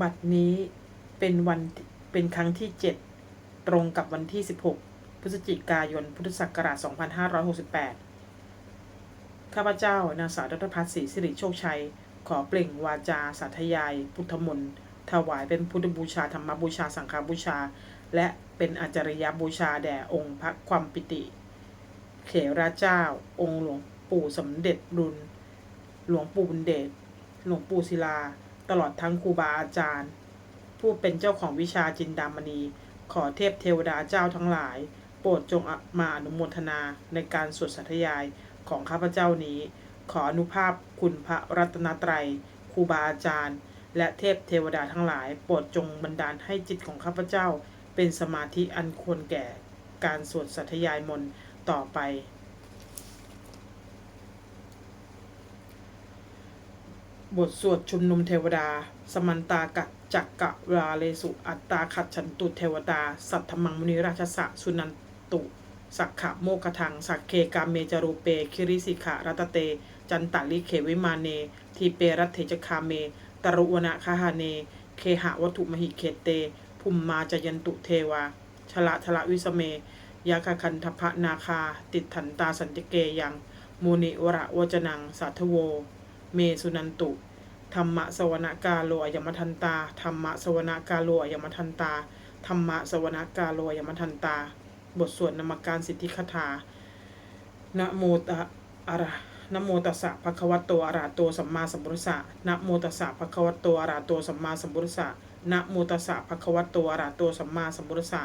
บัดนี้เป็นวันเป็นครั้งที่ 7 ตรงกับวันที่ 16 พฤศจิกายน พุทธศักราช 2568 ข้าพเจ้านางสาวรัตพัฒน์ศรีสิริโชคชัย ขอเปล่งวาจาสาธยาย พุทธมนต์ถวายเป็นพุทธบูชาธรรมบูชาสังฆบูชา และเป็นอาจาริยบูชาแด่องค์พระความปิติ เขราเจ้า องค์หลวงปู่สมเด็จรุน หลวงปู่บุญเดช หลวงปู่ศิลา ตลอดทั้งครูบาอาจารย์ ผู้เป็นเจ้าของวิชาจินดามณี ขอเทพเทวดาเจ้าทั้งหลาย โปรดจงมาอนุโมทนาในการสวดสัทยายของข้าพเจ้านี้ ขออนุภาพคุณพระรัตนตรัยครูบาอาจารย์ และเทพเทวดาทั้งหลาย โปรดจงบันดาลให้จิตของข้าพเจ้า เป็นสมาธิอันควรแก่การสวดสัทยายมนต์ต่อไป บทสวดชุมนุมเทวดา สมันตากะจักกะวาเลสุ อัตตาขัดฉันตุเทวดาสัทธมังมุนิราชสะสุนันตุสักขะโมกทัง สักเคกามเมจารูเป คิริสิขะรัตเต จันตาลิเขวิมาเน ทีเปรัตเถจคาเม ตรุวนะคาหาเน เคหะวัตุมหิเคเต ภุมมาจยันตุเทวา ชละชละวิสเม ยาคคันทพนาคา ติดถันตาสันติเกยังมูนิวระวจนังสาธโว เมสุนันตุ ธรรมะสวนกาโลอยมทันตา ธรรมะสวนกาโลอยมทันตา ธรรมะสวนกาโลอยมทันตา บทสวดนามการสิทธิคถา นะโมตะอะระนะโมตัสสะภะคะวะโตอะระโตสัมมาสัมพุทธัสสะนะโมตัสสะภะคะวะโตอะระโตสัมมาสัมพุทธัสสะนะโมตัสสะภะคะวะโตอะระโตสัมมาสัมพุทธัสสะ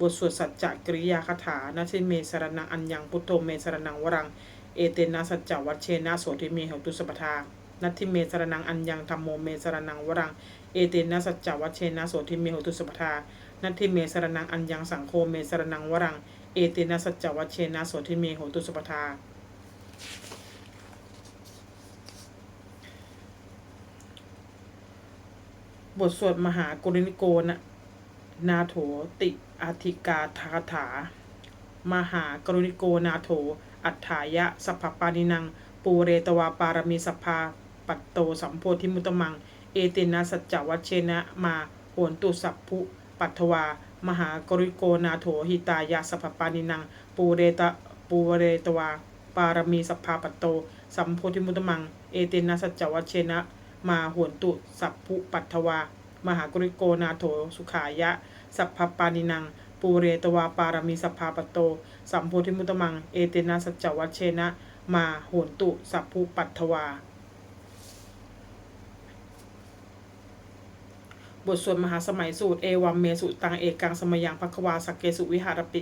บทสวดสัจจะกริยาคาถานะทิเมสรณังอัญญังพุทโธเมสรณังวรัง เอเตนะสัจจวัชเชนะโสติเมหตุสัพพทานัตถิเมสรนังอัญญังธรรมโมเมสรนังวรัง เอเตนะสัจจวัชเชนะโสติเมหตุสัพพทานัตถิเมสรนังอัญญังสังโฆเมสรนังวรัง เอเตนะสัจจวัชเชนะโสติเมหตุสัพพทาบทสวดมหากรุณิโกนะนาโถติอาธิกาทาถามหากรุณิโกนาโถ อัฏฐายะสัพพปานินัง ปูเรตวาปารมีสภา ปัตโตสัมโพธิมุตตมัง เอเตนะสัจจวัชเชนะมาโหนตุสัพพุ ปัทวา มหากริโกนาโถหิตายะสัพพปานินัง ปูเรตปูเรตวาปารมีสภาปัตโต สัมโพธิมุตตมัง เอเตนะสัจจวัชเชนะมาโหนตุสัพพุปัทวา มหากริโกนาโถสุขายะ สัพพปานินัง ปูเรตวาปารมีสภาปัตโต สัมโพธิมุตมัง เอเตนะสัจวัชเชนะ มาโหนตุ สัพพุปัทวา บทสวดมหาสมัยสูตร เอวัมเมสุตัง เอกังสมยังภควาสักเกสุวิหารปิ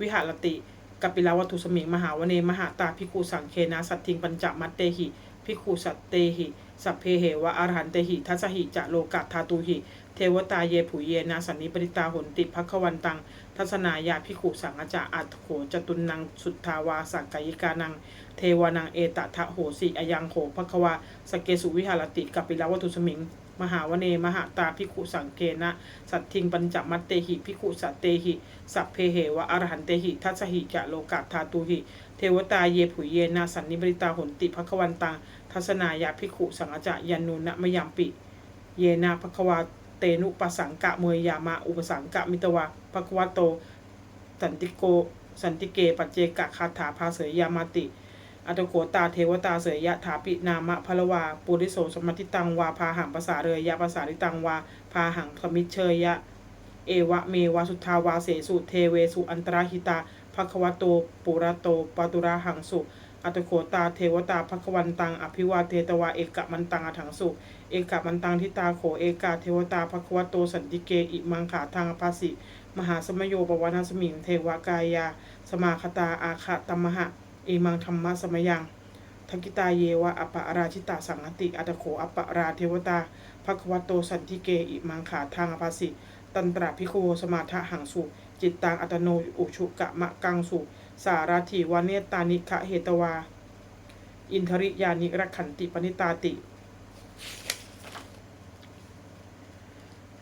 วิหารติกัปิลาวัตุสมิงมหาวเนมหาตาภิกขุสังเคนะสัตทิงปัญจมัตเตหิภิกขุสัตเตหิสัพเพเหวะอรหันเตหิทัสหิจะโลกัตทาตูหิ เทวตาเยผุเยนะสันนิปริตาหนติภควันตัง ทัศนายาภิขุสังอาจาอัตโขจตุนังสุทธาวาสังกายิกานัง เทวานังเอตทะโหสิอยังโขภควาสเกสุวิหารติกัปปิลาวัตุสมิง มหาวเนมหาตาภิขุสังเกนะสัตทิงปัญจมัตเตหิภิขุสัตเตหิสัพเพเหวะอรหันเตหิทัสหิจะโลกัตทาตูหิเทวตาเยผุเยนะสันนิบริตาหนติภควันตังทัศนายาภิขุสังอาจายันนุนะมยัมปิ เยนะภควา เตนุปสังกะเมยยามาอุปสังกะมิตวาภควาโต สันติโก สันติเก ปัจเจกะคาถาภาเสยยามาติ อัตโขตาเทวตาเสยยะถาปินามะพลวาปุริโสสมติตังวาพาหังภาษาเรยยะภาษาริตังวาพาหังสมิเชยยะ เอวะเมวาสุทธาวาเสสุเทเวสุอันตราหิตาภควโตปุระโตปตุระหังสุ อัตโขตาเทวตาภควันตัง อภิวาเทตวาเอกะมันตังอถังสุเอกะมันตังทิตาโขเอกาเทวตาภควโตสันติเกอิมังขาทางภาสิมหาสมโยปวนาสมิงเทวากายา สมาคตาอาคาตมหะอิมังธรรมะสมยังทักิตาเยวะอปะราชิตาสังติอัตโขอปะราเทวตาภควโตสันติเกอิมังขาทางภาสิตันตระพิโคสมาทะหังสุจิตตังอัตโนอุชุกะมะกังสุ สาราถีวาเนตานิคะเหตวา อินทริยานิรักขันติปณิตาติ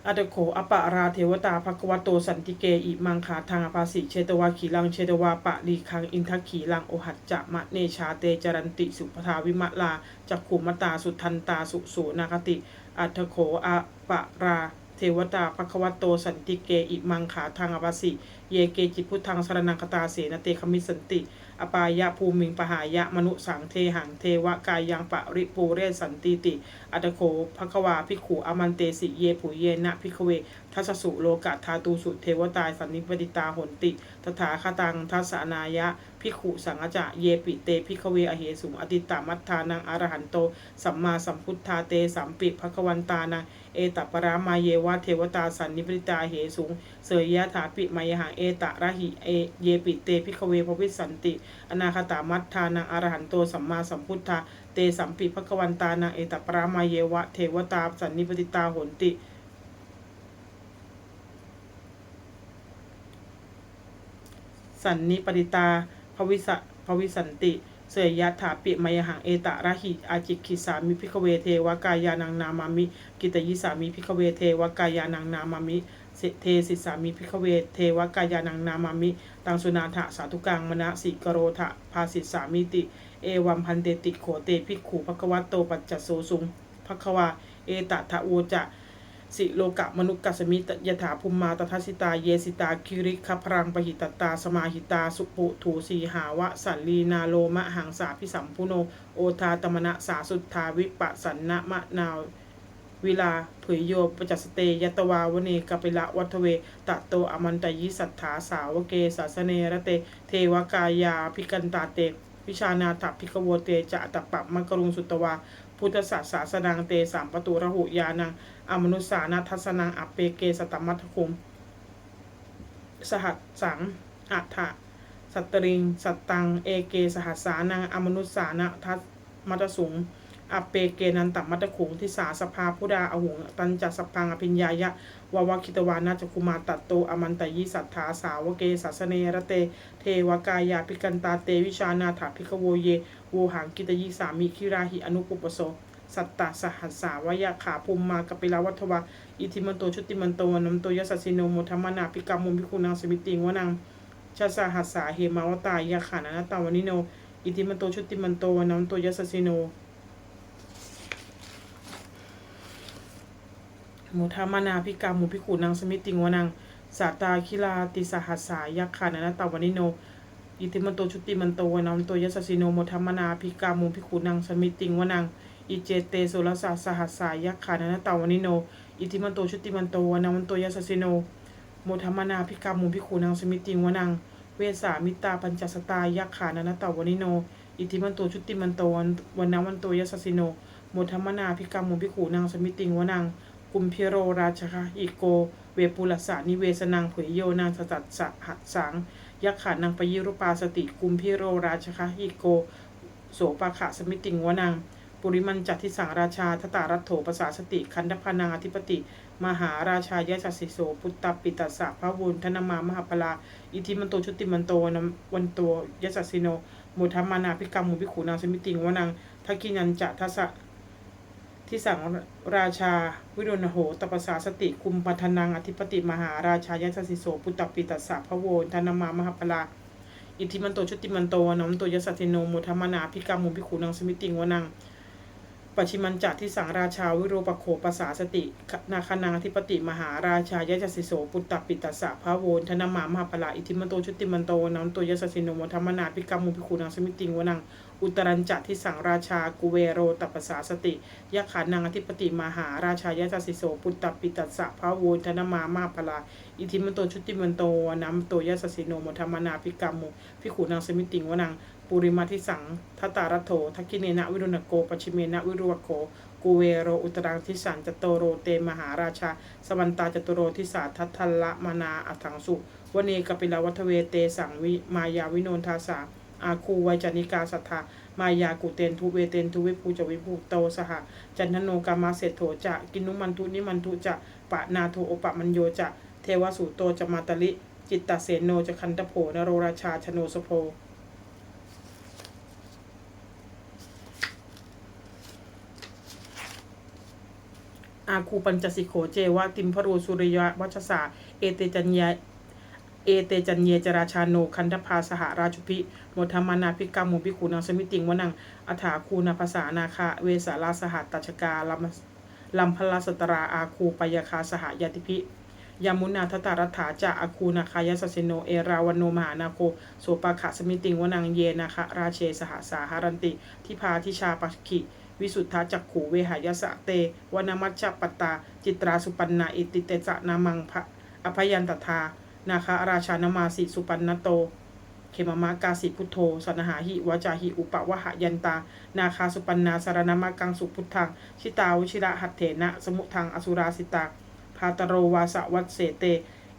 อัตโขอปะราเทวตาภควโตสันติเกอิมังคาทางภาสิเชตวาขีลังเชตวาปะลีคังอินทขีลังโอหัจจะมะเนชาเตจรันติสุปทาวิมะลาจักขุมตาสุทันตาสุสุนาคติอัตโขอปะรา เทวตาภควัตโตสันติเก อิมังขาทางอวสิ เยเกจิตพุทธังสรนังคตาเสนเตคมิสันติ อปายะภูมิงปหายะมนุสังเทหังเทวกายังปะริปูเรศสันติติ อัตโขภควาภิกขุอมันเตสิเยผุเยนะภิกเวทัสสุโลกะทาตูสุเทวตายสันนิปติตาหนติ ตถาคตังทัสสนายะภิกขุสังฆจะเยปิเตภิกเวอเหสุงอติตามัทธานังอรหันโต สัมมาสัมพุทธาเตสัมปิภควันตานังเอตปรามาเยวะเทวตาสันนิปติตาเหสุงเสยยะถาปิมายหังเอตระหิเอเยปิเตภิกเวภวิสันติ อนาคตามัทธานังอรหันโตสัมมาสัมพุทธาเตสัมปิภควันตานังเอตปรามาเยวะเทวตาสันนิปติตาหนติสันนิปติตา ภวิสะภวิสันติ เสยยะถาปิมยหังเอตะระหิอาจิกิสามิพิกเวเทวกายานังนามามิ กิตยิสามิพิกเวเทวกายานังนามามิเสเทสิสามิพิกเวเทวกายานังนามามิ ตังสุนาถะสาธุกังมณสิกโรทะภาสิสามิติ เอวัมพันเตติโขเตภิกขุภควตโตปัจจโสสุงภควา เอตะทะโวจะ สิโลกะมนุกัสสมิตยถาภูมมาตทัสิตาเยสิตาคิริคพรังปหิตตาสมาหิตาสุปุถูสีหาวะสันลีนาโลมะหังสาพิสัมพุโนโอทาตมณะสาสุทธาวิปะสันนะมะนาววิลาเผยโยปจัสเตยตวาวเนกปิละวัทเวตะโตอมันตยิสัทธาสาวเกสาสเนระเต เทวกายาพิกันตาเต วิชานาถพิกโวเตจะตะปะมังกรุงสุตวา พุทธศาสาสดังเตสามประตูระหุยานังอมนุสานาทัศนังอัปเปเกสตมัทคุม สหัสสังอัฏฐะสัตตริง สัตตัง เอเกสหัสสานังอมนุสานาทัสมัตสุง อเปเกนันตัมัตตคุงทิสาสภาพุดาอหุงตันจัสพังอภิญญายะวาวาคิตวานาจคุมาตัตโตอมันตยิสัทธาสาวเกสัสเนระเต เทวกายาพิกันตาเตวิชานาถาพิกโวเยโวหังกิตยิสามิคิราหิอนุปุปโสสัตตสหัสสาวยาขาภูมิมากปิลาวัทวะอิทิมันโตชุติมันโตวนัมโตยสัสสิโนโมธรรมนาพิกามุมพิคุนังสมิติงวนังชาสหัสสาเหมาวตายาขานานตาวนิโน อิทิมันโตชุติมันโตวนัมโตยสัสสิโน มธรรมนาพิกามุมพิคุนังสมิติงวนังสาตาคิลาติสหัสสายาขานานตาวนิโน อิติมันโตชุติมันโตวนัมโตยสัสสิโนโมธรรมนาพิกามุมพิคุนังสมิติงวนังอิเจเตโสรสาสหัสสายักขานานตาวนิโน อิติมันโตชุติมันโตวนามันโตยัสสิโนโมธรรมนาพิกามุพิคูนางสมิติงวนังเวสามิตาปัญจสตายักขานานตาวนิโน อิติมันโตชุติมันโตวันนาวันโตยัสสิโนโมธรรมนาพิกามุพิคูนางสมิติงวนัง กุมพิโรราชคะอิโก เวปุลสานิเวสนังเผยโยนางสตัดสหัสสังยักขานางปยิรุปาสติกุมพิโรราชคะอิโก โสปะขะสมิติงวนัง ปุริมันจัตทิสังราชาทตารัตโถปสาสติ คันธพนาธิปติ มหาราชายะสัสสิโส ปุตตปิตัสสะพระวุญธนมามหาพลา อิทิมันโตชุติมันโตวันวันโตยะสัสสิโน มุทัมมานาภิกรรมมุภิกขุนางสมิติงวนังทักกินันจะทัสสะ ทิสังราชาวิรุณโหตปสาสติคุมปัทนังอธิปติมหาราชายะสัสสิโสปุตตปิตัสสะพระโวนธนมามหาพลาอิทิมันโตชุติมันโตวันนโตยสัสสิโนมุทัมมนาภิกรรมมุภิขุนางสมิติงวนังปัจฉิมัญจักที่สังราชาวิโรปโขปสาสติ นาคนาธิปติมหาราชายะจสิโสปุตตปิตัสสะพระโวนธนมามหาปลาอิทิมันโตชุติมันโตนันโตยสสินโนมธรรมนาภิกรรมมุภิคูนังสมิติงวนัง อุตรัญจักที่สังราชากุเวโรตัปสาสติยะขานังอธิปติมหาราชายะจสิโสปุตตปิตัสสะพระโวนธนมามาปลาอิทิมันโตชุติมันโตนัมโตยสสิโนมธรรมนาภิกรรมมุภิคูนังสมิติงวนังปุริมาทิสังทัตตารโถทักกิเนนะวิรุณโกปชิเมนะวิรุวโกกูเวโรอุตรังทิสันจโตโรเตมหาราชา สวันตาจตุโรทิสาทัทละมานาอัถังสุวเนกปิลาวัทเวเตสังวิมายาวิโนนทาสา อาคูไวจานิกาสัทธามายากุเตนทุเวเตนทุวิภูจวิภูโตสหจันทโนกามาเศรษโถจะกินุมันทุนิมันทุจะปะนาโทโอปะมัญโยจะเทวสุโตจะมาตลิจิตตเสนโนจะคันตโผนโรราชาชโนสโพอาคูปัญจสิโขเจวะติมพรูสุริยะวัชสาเอเตจัญญา เอเตจัญเยจราชาโนคันธพาสหราชุพิโมธรรมานาภิกรรมมุภิคูนังสมิติงวนังอัฐาคูนาภาษานาคาเวสาลาสหัตตัชกาลามลัมพลสตราอาคูปยาคาสหยติพิยามุนาทตารัฐาจะอาคูนาคายสสิโนเอราวโนมหานาโคโสปะขะสมิติงวนังเยนาคะราเชสหสาหารันติ ทิพาทิชาปักขิวิสุทธาจักขูเวหายสะเตวนามัชฌปตา จิตราสุปันนาอิติเตจะนามังพะอภยันตทา นาคาราชานามาสิสุปันนโต เขมมากาสิพุทโธสนหาหิวจาหิอุปวะหะยันตา นาคาสุปันนาสารนามากังสุพุทธัง ชิตาวชิระหัตเถนะ สมุทังอสุราสิตาพาตโรวาสวัตเสเต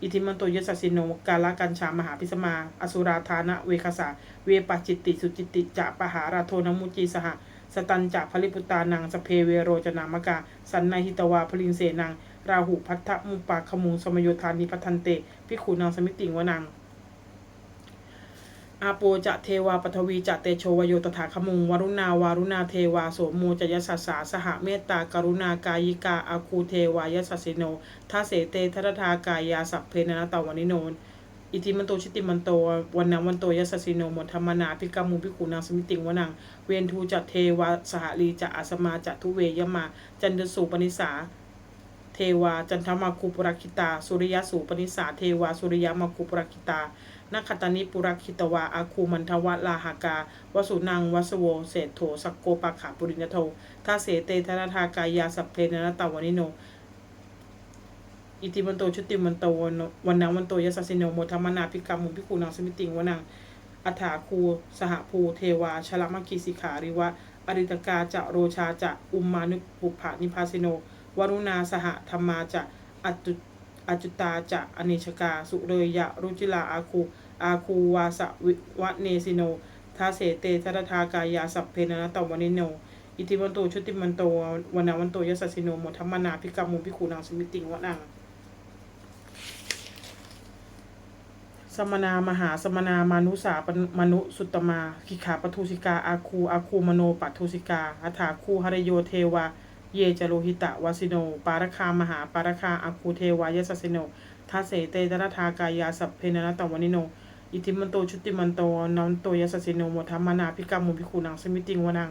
อิทิมันโตยสสิโนกาลกัญชามหาพิสมา อสุราธานะเวคสาเวปจิตติสุจิตติจะปหาราโทนมุจีสหสตันจะพลิปุตานังสเพเวโรจนามกา สันนหิตวาพลินเสนัง ราหุพัทธมุปาขมุงสมโยธานิพัทันเตพิขุนางสมิติงวนังอาโปจะเทวาปทวีจะเตโชวโยตถาคมุงวรุณาวารุณาเทวาโสโมจยสัสสาสหเมตตากรุณากายิกาอาคูเทวายสัสสิโนทัสเสเตทัตถากายาสัพเพนนตาวันิโนนอิติมันโตชิติมันโตวันนังวันโตยสสสิโนมธรรมนาพิกามุพิขุนางสมิติงวนังเวนทูจะเทวาสหลีจะอาสมาจะทุเวยมา จันทสุปนิสา ทวา จันทมาคูปุรคิตา สุริยสูปนิสาเทวา สุริยมาคูปุรคิตานักตานิปุรคิตวา อาคูมันทวะลาหากาวสุนังวัสโว เศรษโถสักโกปะขาปุรินโททาเสเตธนาทากายาสัพเพนนตาวานิโน อิติมันโตชุติมันโตวันวันนังวันโตยสสสิโนโมธรรมนาพิกรรมมุพิคูนังสมิติงวนังอัฐาคูสหภูเทวาชลมัคคีสิขาริวะอริตกาจะโรชาจะอุมมานุปุภานิพาสิโน วรุณาสหธรรมาจะอจุอจุตาจะอเนชกา สุเรยะรุจิลาอาคูอาคูวาสวิวะเนสิโนทาเสเตทัตถากายาสัพเพนนตวานิโน อิติวันโตชุติมันโตวันาวันโตยสสสิโนโมทัมมนาพิกรมมุพิคูนังสมิติงวะนังสมนามหาสมนามานุสาปมนุสุตมาคิขาปทุสิกาอาคูอาคูมโนปัทุสิกาอัฏฐาคูหรโยเทวา เยจโลหิตะวาสิโน ปารคามหาปารคาอาคูเทวายสสสิโนทัสเสเตตระทากายาสัพเพนนตวานิโน อิทิมันโตชุติมันโตนันโตยสสสิโนโมทัมมนาพิกรรมมุพิคูนังสมิติงวนัง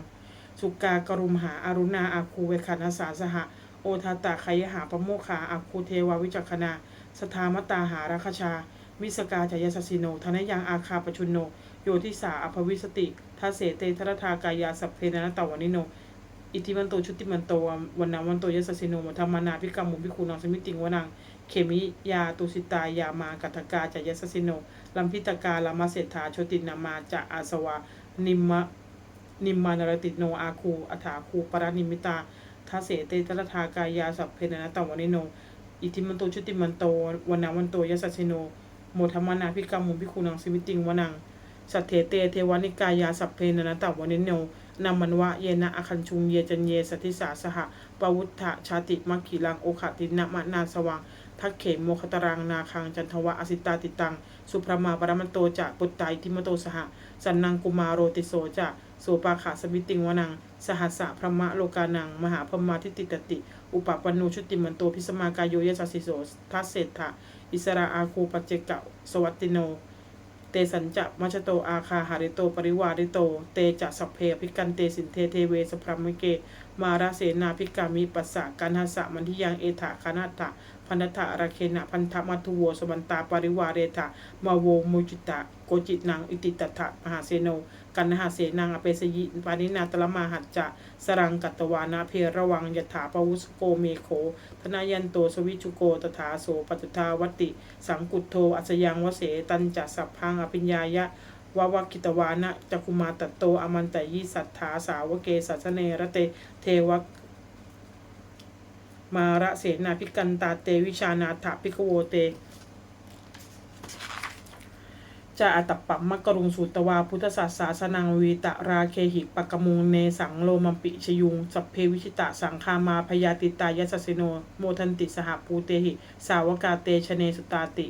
สุกากรุมหาอารุณาอาคูเวคันาสาสหะ โอทาตาขยหาปโมคาอาคูเทวาวิจักขณาสทามตาหาราคชาวิสกาจายสสสิโนธนยังอาคาปชุนโน โยทิสาอภวิสติทัสเสเตทรทากายาสัพเพนนตวานิโน อิทิมันโตชุติมันโตวันนาวันโตยสสสิโนมธรรมนาพิกรรมมุพิคูนังสมิติงวนังเขมิยาตุสิตายามากัตกาจายสสสิโนลัมพิตกาลามาเศรษฐาชตินามาจะอาสวานิมมะนิมมานรติโนอาคูอัฐาคูปรานิมิตาทัเสเตทรทากายาสัพเพนนตวานิโน อิทิมันโตชุติมันโตวันนาวันโตยสสสิโนโมธรรมนาพิกรรมมุพิคูนังสมิติงวนังสัทเถเตเทวานิกายาสัพเพนนตวานิโน นามันวะเยนะอคันชุงเยจันเยสติสาสหะปวุฒะชาติมัคคิลังโอขตินะมะนาสวังทักเขมโมคตรังนาคังจันทวะอสิตาติตัง สุพรมาปรมันโตจะปุตไตทิมโตสหะสันนังกุมารโรติโสจะโสปาขาสมิติงวนัง สหัสสะพระมะโลกานัง มหาพมมาทิติตติ อุปปันโนชุติมันโตพิสมากายโยยสัสสิโสทัสเศรษฐะอิสราอาคูปัจเจกะสวัตติโน เตสัญจะมัชโตอาคาหาริโตปริวาริโต เตจะสัพเพพิกันเตสินเทเทเวสพรมเก มาราเสนาพิกามิปัสสะกันหัสะมันทิยังเอถาคานาถะพันธะราเคนะพันธมัทุโวสมันตาปริวาเรถะมาโวมุจิตะโกจิตนังอิติตถะมหาเสโน กันหาเสนังอเปสยิปานินาตละมาหัจจะสรังกัตวานาเพระวังยถาปวุสโกเมโข ธนายันโตสวิชุโกตถาโสปัจจุทาวติ สังกุตโทอัสยังวเสตันจะสัพพังอภิญญายะวาวกิตวานะจักุมาตตโตอมันตยิสัทธาสาวเกสัสเนระเตเทวมาระเสนาพิกันตาเตวิชานาถพิกโวเต จะอัตตปัมมะกรุงสุตวาพุทธศาสาสนังวีตะราเคหิปะกมุงเนสังโลมัมปิชยุงสัพเพวิชิตะสังคามาพยาติตายสสสิโน โมทันติสหปูเตหิ สาวกาเตชเนสุตาติ